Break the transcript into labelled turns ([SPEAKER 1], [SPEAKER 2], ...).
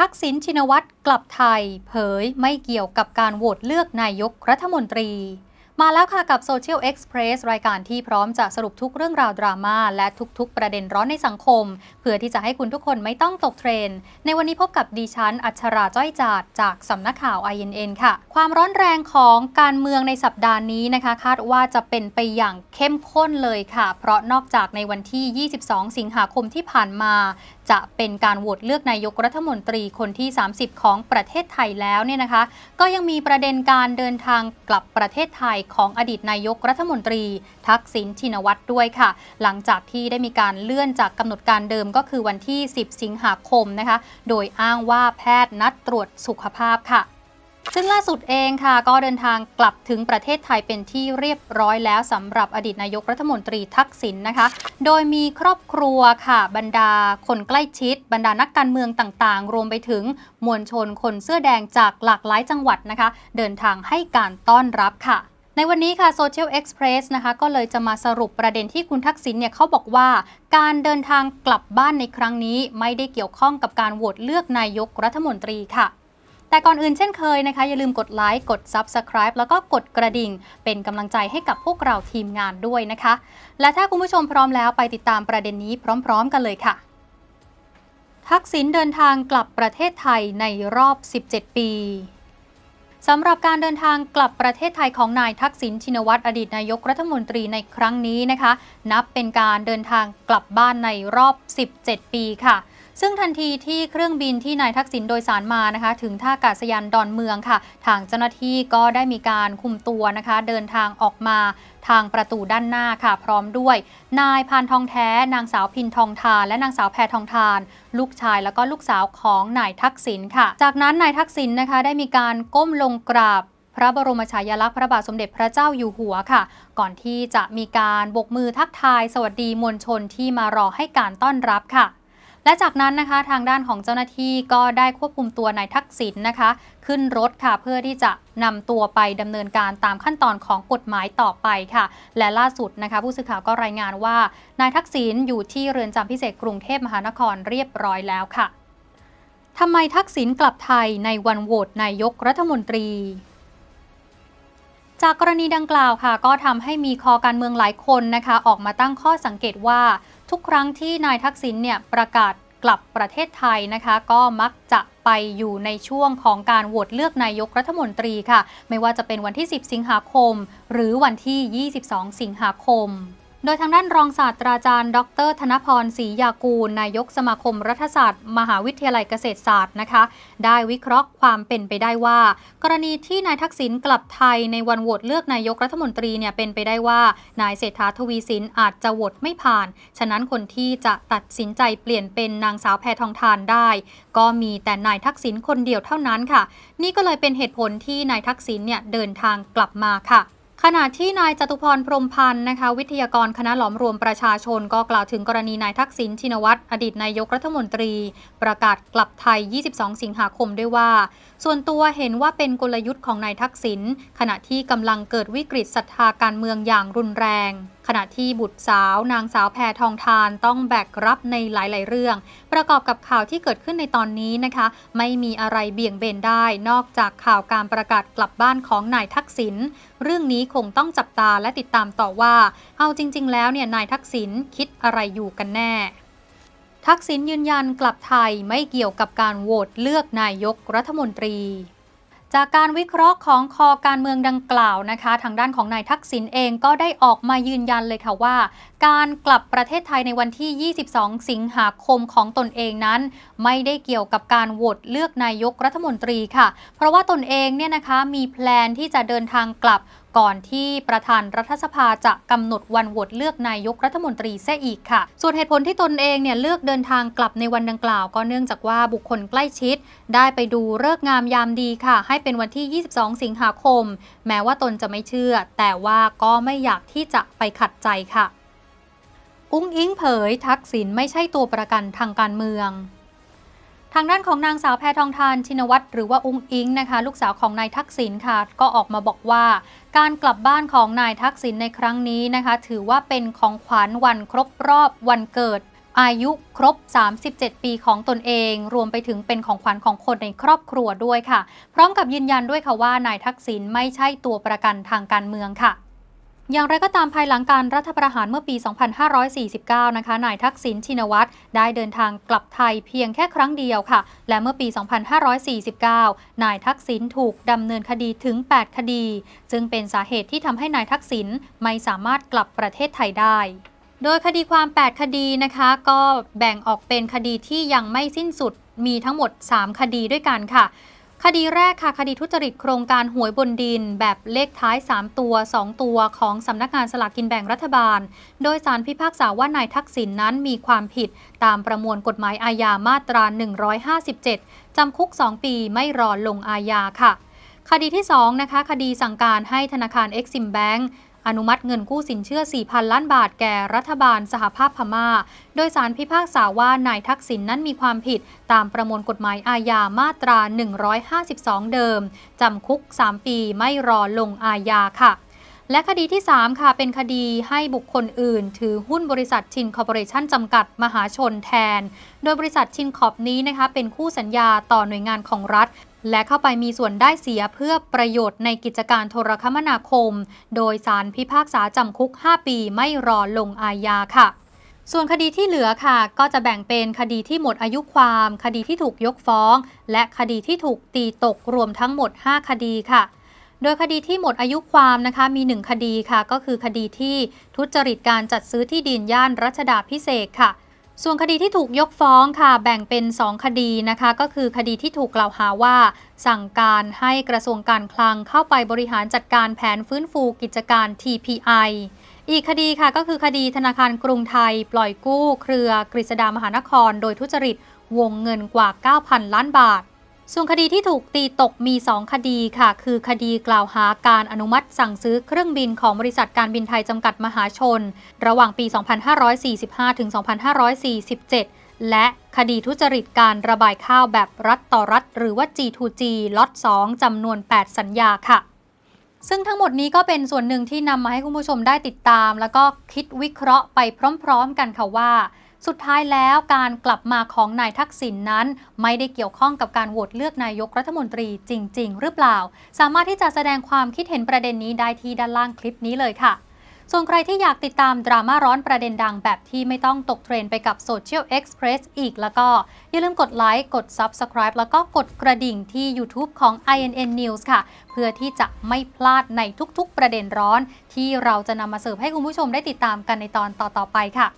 [SPEAKER 1] ทักษิณชินวัตรกลับไทย เผยไม่เกี่ยวกับการโหวตเลือกนายกรัฐมนตรี มาแล้วค่ะกับ Social Express รายการที่พร้อมจะสรุปทุกเรื่องราวดราม่าและทุกๆ ประเด็นร้อนในสังคม เพื่อที่จะให้คุณทุกคนไม่ต้องตกเทรน ในวันนี้พบกับดิฉัน อัชราจ้อยจาดจากสำนักข่าว INN ค่ะ ความร้อนแรงของการเมืองในสัปดาห์นี้นะคะ คาดว่าจะเป็นไปอย่างเข้มข้นเลยค่ะ เพราะนอกจากในวันที่ 22 สิงหาคมที่ผ่านมา จะเป็นการโหวตเลือกนายกรัฐมนตรีคนที่ 30 ของประเทศไทยแล้วเนี่ยนะคะ ก็ยังมีประเด็นการเดินทางกลับประเทศไทยของอดีตนายกรัฐมนตรี ทักษิณชินวัตรด้วยค่ะ หลังจากที่ได้มีการเลื่อนจากกำหนดการเดิมก็คือวันที่ 10 สิงหาคมนะคะ โดยอ้างว่าแพทย์นัดตรวจสุขภาพค่ะซึ่งล่าสุดเองค่ะ ก็เดินทางกลับถึงประเทศไทยเป็นที่เรียบร้อยแล้วสำหรับอดีตนายกรัฐมนตรีทักษิณนะคะ โดยมีครอบครัวค่ะ บรรดาคนใกล้ชิด บรรดานักการเมืองต่างๆ รวมไปถึงมวลชนคนเสื้อแดงจากหลากหลายจังหวัดนะคะ เดินทางให้การต้อนรับค่ะ ในวันนี้ค่ะ Social Express นะคะก็เลยจะมาสรุปประเด็นที่คุณทักษิณเนี่ยเขาบอกว่า การเดินทางกลับบ้านในครั้งนี้ไม่ได้เกี่ยวข้องกับการโหวตเลือกนายกรัฐมนตรีค่ะ แต่ก่อนอื่นเช่นเคยนะคะ อย่าลืมกดไลค์กด Subscribe แล้วก็กดกระดิ่ง เป็นกำลังใจให้กับพวกเราทีมงานด้วยนะคะ และถ้าคุณผู้ชมพร้อมแล้วไปติดตามประเด็นนี้พร้อม ๆ กันเลยค่ะทักษิณเดินทางกลับประเทศไทยในรอบ 17 ปี สำหรับการเดินทางกลับประเทศไทยของนายทักษิณชินวัตรอดีตนายกรัฐมนตรีในครั้งนี้นะคะ นับเป็นการเดินทางกลับบ้านในรอบ 17 ปีค่ะ ซึ่งทันทีที่เครื่องบินที่นายทักษิณโดยสารมานะคะ ถึงท่าอากาศยานดอนเมืองค่ะ ทางเจ้าหน้าที่ก็ได้มีการคุมตัวนะคะ เดินทางออกมาทางประตูด้านหน้าค่ะ พร้อมด้วย นายพานทองแท้ นางสาวพินทองทาน และนางสาวแพรทองทาน ลูกชายแล้วก็ลูกสาวของนายทักษิณค่ะ จากนั้นนายทักษิณนะคะได้มีการก้มลงกราบพระบรมฉายาลักษณ์พระบาทสมเด็จพระเจ้าอยู่หัวค่ะ ก่อนที่จะมีการบกมือทักทายสวัสดีมวลชนที่มารอให้การต้อนรับค่ะ และจากนั้นนะคะทางด้านของเจ้าหน้าที่ก็ได้ควบคุมตัวนายทักษิณนะคะ ขึ้นรถค่ะเพื่อที่จะนำตัวไปดำเนินการตามขั้นตอนของกฎหมายต่อไปค่ะ และล่าสุดนะคะผู้สื่อข่าวก็รายงานว่านายทักษิณอยู่ที่เรือนจำพิเศษกรุงเทพมหานครเรียบร้อยแล้วค่ะทำไมทักษิณกลับไทยในวันโหวตนายกรัฐมนตรี จากกรณีดังกล่าวค่ะ ก็ทำให้มีคอการเมืองหลายคนนะคะ ออกมาตั้งข้อสังเกตว่า ทุกครั้งที่นายทักษิณเนี่ยประกาศกลับประเทศไทยนะคะ ก็มักจะไปอยู่ในช่วงของการโหวตเลือกนายกรัฐมนตรีค่ะ ไม่ว่าจะเป็นวันที่ 10 สิงหาคม หรือวันที่ 22 สิงหาคม โดยทางด้านรองศาสตราจารย์ ดร ธนพรศรียากูล นายกสมาคมรัฐศาสตร์ มหาวิทยาลัยเกษตรศาสตร์นะคะ ได้วิเคราะห์ความเป็นไปได้ว่า กรณีที่นายทักษิณกลับไทยในวันโหวตเลือกนายกรัฐมนตรีเนี่ยเป็นไปได้ว่า นายเศรษฐาทวีสินอาจจะโหวตไม่ผ่าน ฉะนั้นคนที่จะตัดสินใจเปลี่ยนเป็นนางสาวแพทองทานได้ ก็มีแต่นายทักษิณคนเดียวเท่านั้นค่ะ นี่ก็เลยเป็นเหตุผลที่นายทักษิณเนี่ยเดินทางกลับมาค่ะ ขณะที่นายจตุพรพรมพันธ์นะคะ วิทยากรคณะหลอมรวมประชาชนก็กล่าวถึงกรณีนายทักษิณชินวัตรอดีตนายกรัฐมนตรี ประกาศกลับไทย 22 สิงหาคมด้วยว่า ส่วนตัวเห็นว่าเป็นกลยุทธ์ของนายทักษิณขณะที่กำลังเกิดวิกฤตศรัทธาการเมืองอย่างรุนแรง ขณะที่บุตรสาว นางสาวแพทองทานต้องแบกรับในหลาย ๆ เรื่อง ประกอบกับข่าวที่เกิดขึ้นในตอนนี้นะคะ ไม่มีอะไรเบี่ยงเบนได้ นอกจากข่าวการประกาศกลับบ้านของนายทักษิณเรื่องนี้คงต้องจับตาและติดตามต่อว่า เอาจริง ๆ แล้วเนี่ยนายทักษิณคิดอะไรอยู่กันแน่ทักษิณยืนยันกลับไทยไม่เกี่ยวกับการโหวตเลือกนายกรัฐมนตรี จากการวิเคราะห์ของคอการเมืองดังกล่าวนะคะ ทางด้านของนายทักษิณเองก็ได้ออกมายืนยันเลยค่ะว่า การกลับประเทศไทยในวันที่ 22 สิงหาคมของตนเองนั้น ไม่ได้เกี่ยวกับการโหวตเลือกนายกรัฐมนตรีค่ะ เพราะว่าตนเองเนี่ยนะคะมีแพลนที่จะเดินทางกลับ ก่อนที่ประธานรัฐสภาจะกำหนดวันโหวตเลือกนายกรัฐมนตรีแท้อีกค่ะ ส่วนเหตุผลที่ตนเองเนี่ยเลือกเดินทางกลับในวันดังกล่าว ก็เนื่องจากว่าบุคคลใกล้ชิด ได้ไปดูเลิกงามยามดีค่ะ ให้เป็นวันที่ 22 สิงหาคม แม้ว่าตนจะไม่เชื่อ แต่ว่าก็ไม่อยากที่จะไปขัดใจค่ะ อุ้งอิงเผย ทักษิณไม่ใช่ตัวประกันทางการเมือง ทางด้านของนางสาวแพทองทานชินวัตรหรือว่าอุ้งอิงนะคะ ลูกสาวของนายทักษิณค่ะ ก็ออกมาบอกว่า การกลับบ้านของนายทักษิณในครั้งนี้นะคะ ถือว่าเป็นของขวัญวันครบรอบวันเกิด อายุครบ 37 ปีของตนเอง รวมไปถึงเป็นของขวัญของคนในครอบครัวด้วยค่ะ พร้อมกับยืนยันด้วยค่ะว่านายทักษิณไม่ใช่ตัวประกันทางการเมืองค่ะ อย่างไรก็ตามภายหลังการรัฐประหารเมื่อปี 2549 นะคะ นายทักษิณชินวัตรได้เดินทางกลับไทยเพียงแค่ครั้งเดียวค่ะ และเมื่อปี 2549 นายทักษิณถูกดำเนินคดีถึง 8 คดี ซึ่งเป็นสาเหตุที่ทำให้นายทักษิณไม่สามารถกลับประเทศไทยได้โดยคดีความ 8 คดีนะคะ ก็แบ่งออกเป็นคดีที่ยังไม่สิ้นสุดมีทั้งหมด 3 คดีด้วยกันค่ะ คดีแรกค่ะคดีทุจริตโครงการหวยบนดิน แบบเลขท้าย 3 ตัว 2 ตัวของสำนักงานสลากกินแบ่งรัฐบาล โดยสารพิพากษาว่านายทักษิณนนั้นมีความผิดตามประมวลกฎหมายอาญามาตรา 157 จำคุก 2 ปีไม่รอลงอาญาค่ะ คดีที่ 2 นะคะ คดีสั่งการให้ธนาคาร Exim Bank อนุมัติเงินกู้สินเชื่อ 4,000 ล้านบาทแก่รัฐบาลสหภาพพม่า โดยสารพิพากษาว่านายทักษิณนนั้นมีความผิดตามประมวลกฎหมายอาญามาตรา 152 เดิม จำคุก 3 ปีไม่รอลงอาญาค่ะและคดีที่ 3 ค่ะ เป็นคดีให้บุคคลอื่น ถือหุ้นบริษัทชินคอร์ปอเรชั่นจำกัดมหาชนแทน โดยบริษัทชินคอร์ปนี้นะคะเป็นคู่สัญญาต่อหน่วยงานของรัฐ และเข้าไปมีส่วนได้เสียเพื่อประโยชน์ในกิจการโทรคมนาคม โดยสารพิพากษาจำคุก 5 ปีไม่รอลงอาญาค่ะส่วนคดีที่เหลือค่ะ ก็จะแบ่งเป็นคดีที่หมดอายุความ คดีที่ถูกยกฟ้อง และคดีที่ถูกตีตกรวมทั้งหมด 5 คดีค่ะ โดยคดีที่หมดอายุความนะคะมี 1 คดีค่ะ ก็คือคดีที่ทุจริตการจัดซื้อที่ดินย่านรัชดาพิเศษค่ะ ส่วนคดีที่ถูกยกฟ้องค่ะ แบ่งเป็น 2 คดีนะคะ ก็คือคดีที่ถูกกล่าวหาว่า สั่งการให้กระทรวงการคลังเข้าไปบริหารจัดการแผนฟื้นฟูกิจการ TPI อีกคดีค่ะก็คือคดีธนาคารกรุงไทย ปล่อยกู้ เครือกฤษดามหานคร โดยทุจริตวงเงินกว่า 9,000 ล้านบาท ส่วนคดีที่ถูกตีตกมี 2 คดีค่ะ คือคดีกล่าวหาการอนุมัติสั่งซื้อเครื่องบินของบริษัทการบินไทยจำกัดมหาชน ระหว่างปี 2545 ถึง 2547 และคดีทุจริตการระบายข้าวแบบรัฐต่อรัฐ หรือว่า G2G ล็อต 2 จำนวน 8 สัญญาค่ะซึ่งทั้งหมดนี้ก็เป็นส่วนหนึ่งที่นำมาให้คุณผู้ชมได้ติดตาม แล้วก็คิดวิเคราะห์ไปพร้อม ๆ กันค่ะว่า สุดท้ายแล้วการกลับมาของนายทักษิณนนั้น ไม่ได้เกี่ยวข้องกับการโหวตเลือกนายกรัฐมนตรีจริง ๆ หรือเปล่า สามารถที่จะแสดงความคิดเห็นประเด็นนี้ได้ที่ด้านล่างคลิปนี้เลยค่ะ ส่วนใครที่อยากติดตามดราม่าร้อนประเด็นดังแบบที่ไม่ต้องตกเทรนไปกับ Social Express อีกแล้วก็ อย่าลืมกดไลค์กด Subscribe แล้วก็กดกระดิ่งที่ YouTube ของ INN News ค่ะ เพื่อที่จะไม่พลาดในทุกๆ ประเด็นร้อน ที่เราจะนำมาเสิร์ฟให้คุณผู้ชมได้ติดตามกันในตอนต่อๆไปค่ะ